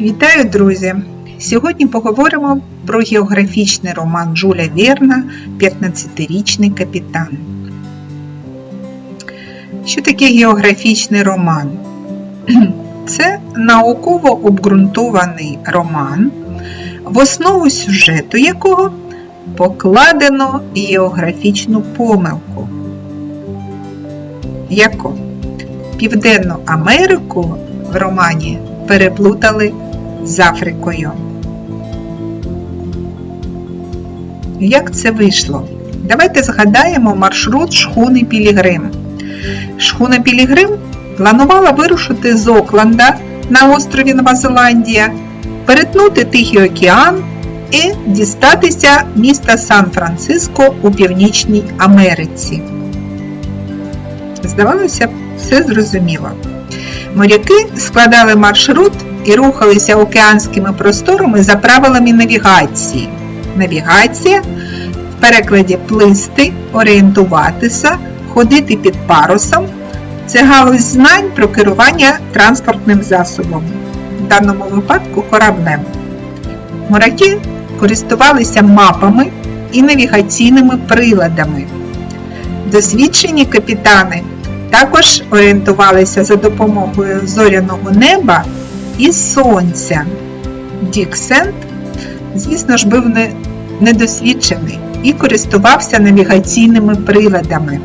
Вітаю, друзі! Сьогодні поговоримо про географічний роман Жуля Верна «15-річний капітан. Що таке географічний роман? Це науково обґрунтований роман, в основу сюжету якого покладено географічну помилку. Яку? Південну Америку в романі переплутали з Африкою. Як це вийшло? Давайте згадаємо маршрут шхуни Пілігрим. Шхуна Пілігрим планувала вирушити з Окланда на острові Нова Зеландія, перетнути Тихий океан і дістатися міста Сан-Франциско у Північній Америці. Здавалося все зрозуміло. Моряки складали маршрут і рухалися океанськими просторами за правилами навігації. Навігація в перекладі плисти, орієнтуватися, ходити під парусом це галузь знань про керування транспортним засобом, в даному випадку кораблем. Моряки користувалися мапами і навігаційними приладами. Досвідчені капітани також орієнтувалися за допомогою зоряного неба і сонця. Дік Сент, звісно ж, був не, недосвідчений і користувався навігаційними приладами.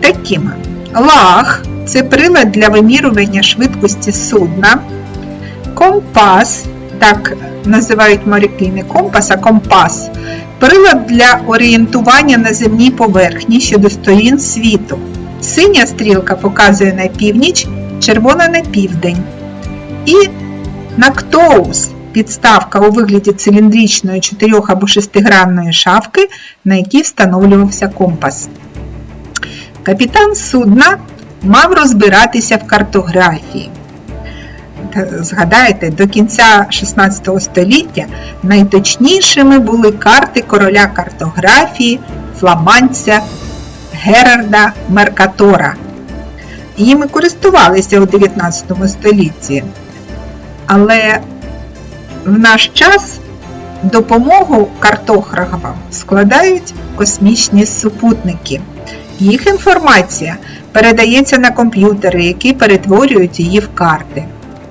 Такими лаг це прилад для вимірювання швидкості судна, компас, так називають моряки не компас, а компас, прилад для орієнтування на земній поверхні щодо сторін світу. Синя стрілка показує на північ, червона на південь. І нактоус підставка у вигляді циліндричної 4 або 6-гранної шавки, на якій встановлювався компас. Капітан судна мав розбиратися в картографії. Згадайте, до кінця 16 століття найточнішими були карти короля картографії, фламандця Герарда Меркатора. Їми користувалися у 19 столітті. Але в наш час допомогу картографам складають космічні супутники. Їх інформація передається на комп'ютери, які перетворюють її в карти.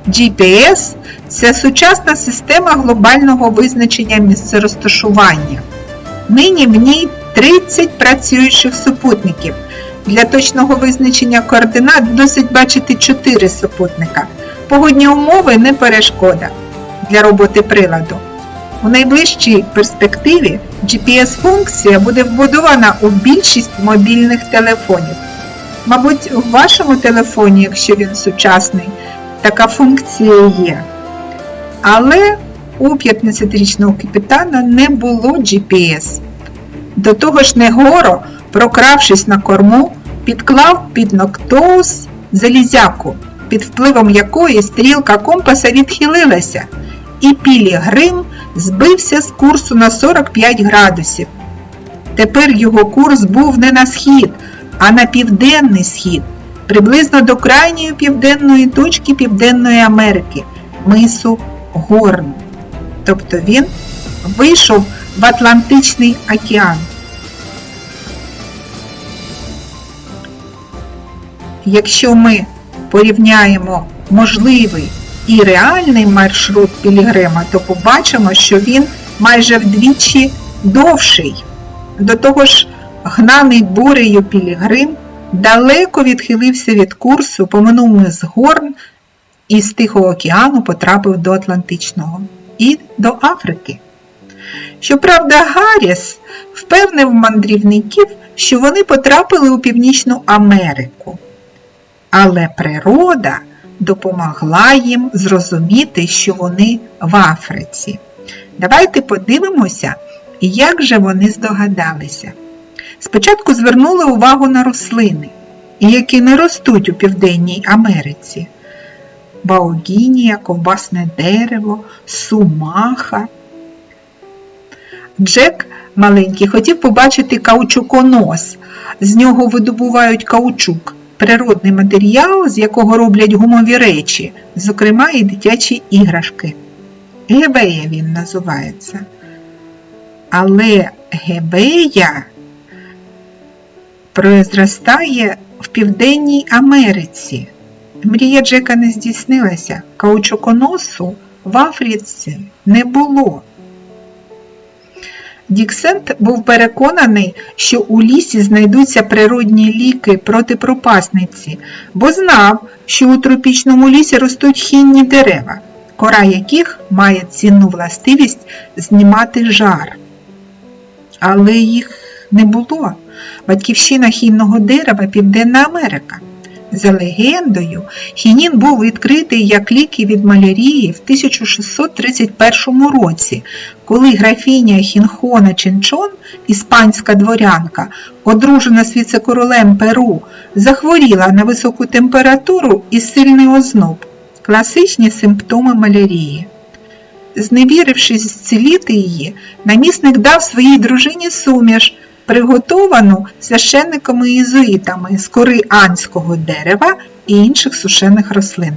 GPS це сучасна система глобального визначення місцерозташування. Нині в ній 30 працюючих супутників. Для точного визначення координат досить бачити 4 супутника. Погодні умови не перешкода для роботи приладу. У найближчій перспективі GPS-функція буде вбудована у більшість мобільних телефонів. Мабуть, у вашому телефоні, якщо він сучасний, така функція є. Але у 15-річного капітана не було GPS. До того ж Негоро, прокравшись на корму, підклав під Ноктоус залізяку, під впливом якої стрілка компаса відхилилася, і Пілігрим збився з курсу на 45 градусів. Тепер його курс був не на схід, а на південний схід, приблизно до крайньої південної точки Південної Америки, мису Горн. Тобто він вийшов в Атлантичний океан. Якщо ми порівняємо можливий і реальний маршрут Пілігрима, то побачимо, що він майже вдвічі довший. До того ж, гнаний бурею Пілігрим далеко відхилився від курсу, поминув мис Горн і з Тихого океану потрапив до Атлантичного і до Африки. Щоправда, Гарріс впевнив мандрівників, що вони потрапили у Північну Америку. Але природа допомогла їм зрозуміти, що вони в Африці. Давайте подивимося, як же вони здогадалися. Спочатку звернули увагу на рослини, які не ростуть у Південній Америці. Баогінія, ковбасне дерево, сумаха. Джек маленький хотів побачити каучуконос. З нього видобувають каучук. Природний матеріал, з якого роблять гумові речі, зокрема і дитячі іграшки. Гебея він називається. Але гебея произростає в Південній Америці. Мрія Джека не здійснилася, каучуконосу в Африці не було. Діксент був переконаний, що у лісі знайдуться природні ліки проти пропасниці, бо знав, що у тропічному лісі ростуть хінні дерева, кора яких має цінну властивість знімати жар. Але їх не було. Батьківщина хінного дерева Південна Америка. За легендою, хінін був відкритий як ліки від малярії в 1631 році, коли графіня Хінхона Ченчон, іспанська дворянка, одружена з віце-королем Перу, захворіла на високу температуру і сильний озноб, класичні симптоми малярії. Зневірившись зціліти її, намісник дав своїй дружині суміш, приготовану священниками і єзуїтами з кори анського дерева і інших сушених рослин.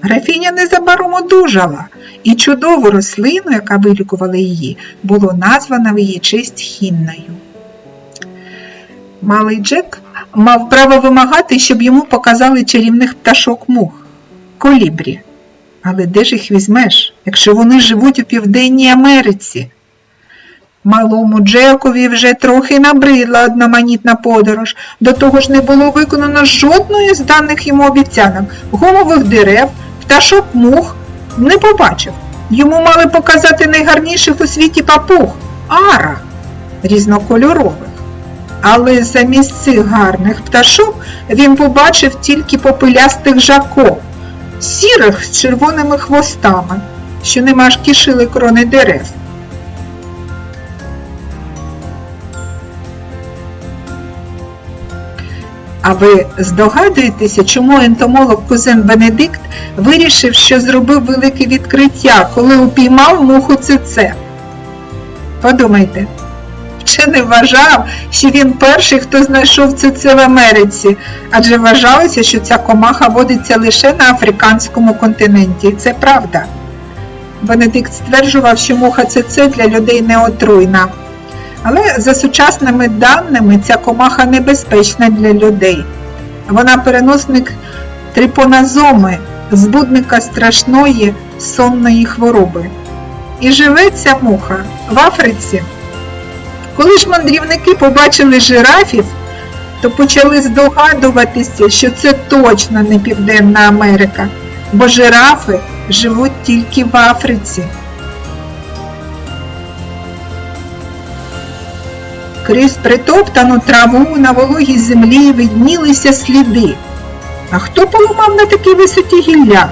Графіня незабаром одужала, і чудову рослину, яка вилікувала її, було названо в її честь хінною. Малий Джек мав право вимагати, щоб йому показали чарівних пташок мух колібрі. Але де ж їх візьмеш, якщо вони живуть у Південній Америці? Малому Джекові вже трохи набридла одноманітна подорож, до того ж не було виконано жодної з даних йому обіцянок. Гумових дерев, пташок мух не побачив. Йому мали показати найгарніших у світі папуг ара різнокольорових. Але замість цих гарних пташок він побачив тільки попелястих жаков, сірих з червоними хвостами, що нема аж кишили крони дерев. А ви здогадуєтеся, чому ентомолог кузен Бенедикт вирішив, що зробив велике відкриття, коли упіймав муху ЦЦ? Подумайте, вчений вважав, що він перший, хто знайшов ЦЦ в Америці, адже вважалося, що ця комаха водиться лише на африканському континенті. І це правда. Бенедикт стверджував, що муха ЦЦ для людей не отруйна. Але за сучасними даними ця комаха небезпечна для людей. Вона переносник трипоназоми, збудника страшної сонної хвороби. І живе ця муха в Африці. Коли ж мандрівники побачили жирафів, то почали здогадуватися, що це точно не Південна Америка, бо жирафи живуть тільки в Африці. Крізь притоптану траву на вологій землі виднілися сліди. А хто поламав на такій висоті гілля?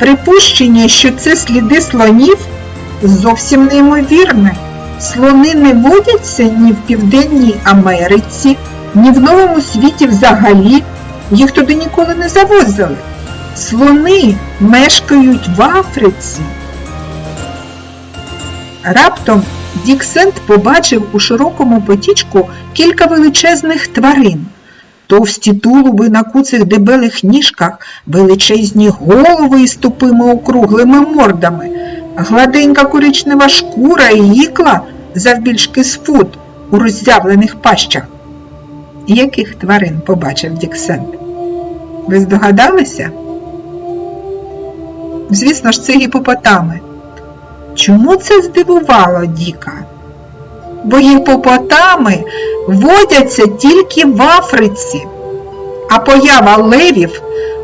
Припущення, що це сліди слонів, зовсім неймовірне. Слони не водяться ні в Південній Америці, ні в Новому світі взагалі. Їх туди ніколи не завозили. Слони мешкають в Африці. Раптом Діксент побачив у широкому потічку кілька величезних тварин. Товсті тулуби на куцих дебелих ніжках, величезні голови із тупими округлими мордами, гладенька коричнева шкура і ікла завбільшки з фут у роззявлених пащах. Яких тварин побачив Діксент? Ви здогадалися? Звісно ж, це гіпопотами. Чому це здивувало Діка? Бо гіпопотами водяться тільки в Африці, а поява левів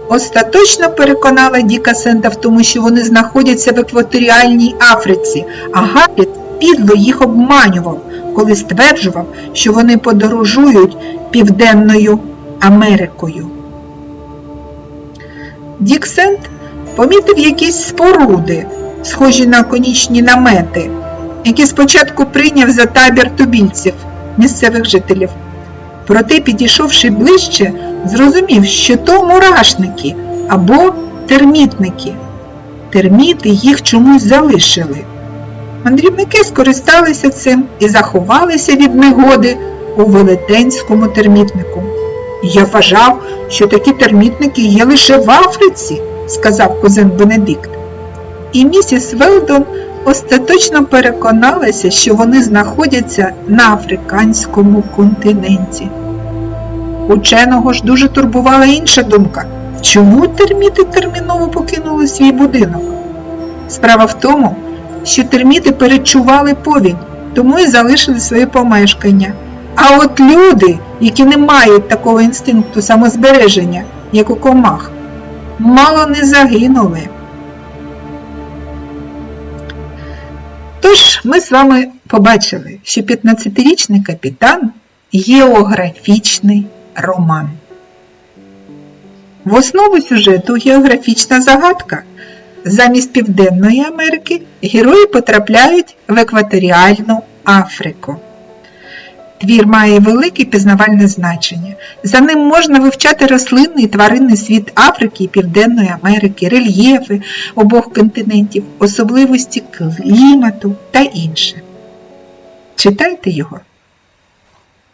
остаточно переконала Діка Сента в тому, що вони знаходяться в екваторіальній Африці, а Гапіт підло їх обманював, коли стверджував, що вони подорожують Південною Америкою. Дік Сент помітив якісь споруди схожі на конічні намети, які спочатку прийняв за табір тубільців, місцевих жителів. Проте, підійшовши ближче, зрозумів, що то мурашники або термітники. Терміти їх чомусь залишили. Мандрівники скористалися цим і заховалися від негоди у велетенському термітнику. Я вважав, що такі термітники є лише в Африці, сказав кузен Бенедикт. І місіс Велдон остаточно переконалася, що вони знаходяться на африканському континенті. Ученого ж дуже турбувала інша думка. Чому терміти терміново покинули свій будинок? Справа в тому, що терміти перечували повінь, тому і залишили своє помешкання. А от люди, які не мають такого інстинкту самозбереження, як у комах, мало не загинули. Тож ми з вами побачили, що 15-річний капітан географічний роман. В основу сюжету географічна загадка. Замість Південної Америки герої потрапляють в екваторіальну Африку. Твір має велике пізнавальне значення. За ним можна вивчати рослинний і тваринний світ Африки і Південної Америки, рельєфи обох континентів, особливості клімату та інше. Читайте його